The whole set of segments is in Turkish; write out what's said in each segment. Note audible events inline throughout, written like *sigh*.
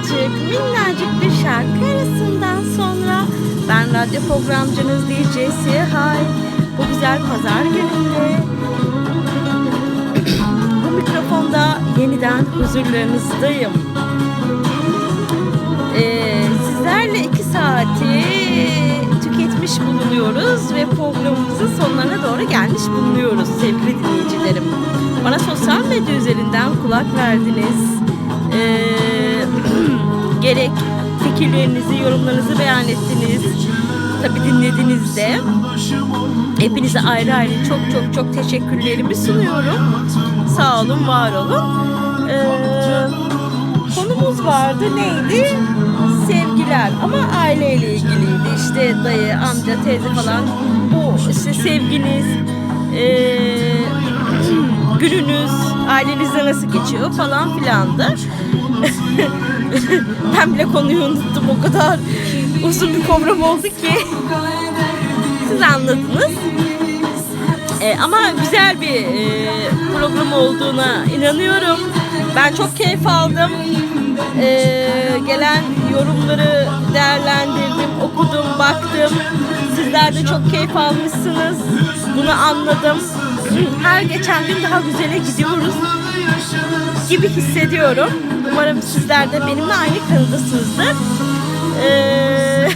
minnacık, minnacık bir şarkı arasından sonra ben radyo programcınız DJ Sihay. Bu güzel pazar gününde bu mikrofonda yeniden huzurlarınızdayım. Ee, sizlerle iki saati tüketmiş bulunuyoruz ve programımızın sonlarına doğru gelmiş bulunuyoruz sevgili dinleyicilerim. Bana sosyal medya üzerinden kulak verdiniz. Ee, gerek fikirlerinizi, yorumlarınızı beyan ettiniz. Tabi dinlediniz de. Hepinize ayrı ayrı çok çok çok teşekkürlerimi sunuyorum. Sağ olun, var olun. Ee, konumuz vardı neydi? Sevgiler ama aileyle ilgiliydi. İşte dayı, amca, teyze falan. Bu işte sevginiz, ee, *clears throat* gününüz, ailenizde nasıl geçiyor falan filandı. *laughs* ben bile konuyu unuttum o kadar uzun bir program oldu ki. Siz anladınız. Ee, ama güzel bir e, program olduğuna inanıyorum. Ben çok keyif aldım. Ee, gelen yorumları değerlendirdim, okudum, baktım. Sizler de çok keyif almışsınız. Bunu anladım. Her geçen gün daha güzele gidiyoruz gibi hissediyorum. Umarım sizler de benimle aynı kanıdasınızdır. Ee,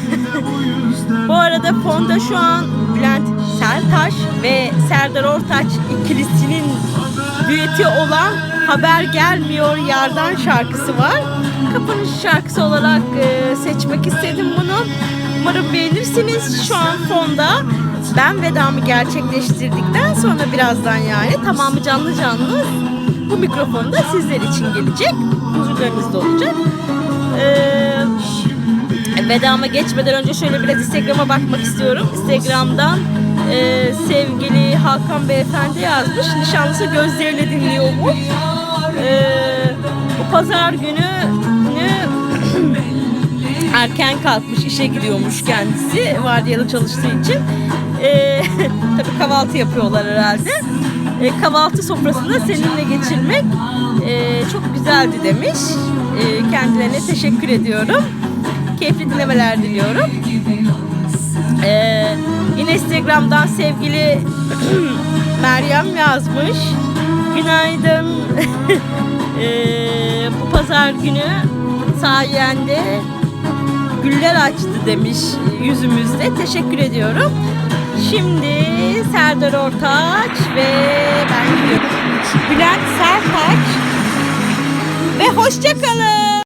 *laughs* bu arada fonda şu an Bülent Sertaş ve Serdar Ortaç ikilisinin düeti olan Haber Gelmiyor Yardan şarkısı var. Kapanış şarkısı olarak e, seçmek istedim bunu. Umarım beğenirsiniz. Şu an fonda ben vedamı gerçekleştirdikten sonra birazdan yani tamamı canlı canlı bu mikrofonda sizler için gelecek. Huzurlarınızda olacak. Ee, vedama geçmeden önce şöyle biraz Instagram'a bakmak istiyorum. Instagram'dan e, sevgili Hakan Beyefendi yazmış. Nişanlısı gözleriyle dinliyormuş. Ee, bu pazar günü *clears throat* erken kalkmış işe gidiyormuş kendisi vardiyalı çalıştığı için. Ee, *laughs* tabii kahvaltı yapıyorlar herhalde. Ee, kahvaltı sofrasında seninle geçirmek e, çok güzeldi demiş. Ee, kendilerine teşekkür ediyorum. Keyifli dinlemeler diliyorum. Ee, yine Instagram'dan sevgili *clears throat* Meryem yazmış. Günaydın. *laughs* Ee, bu pazar günü sayende güller açtı demiş yüzümüzde. Teşekkür ediyorum. Şimdi Serdar Ortaç ve ben gidiyorum. Bülent Sertaç ve hoşçakalın.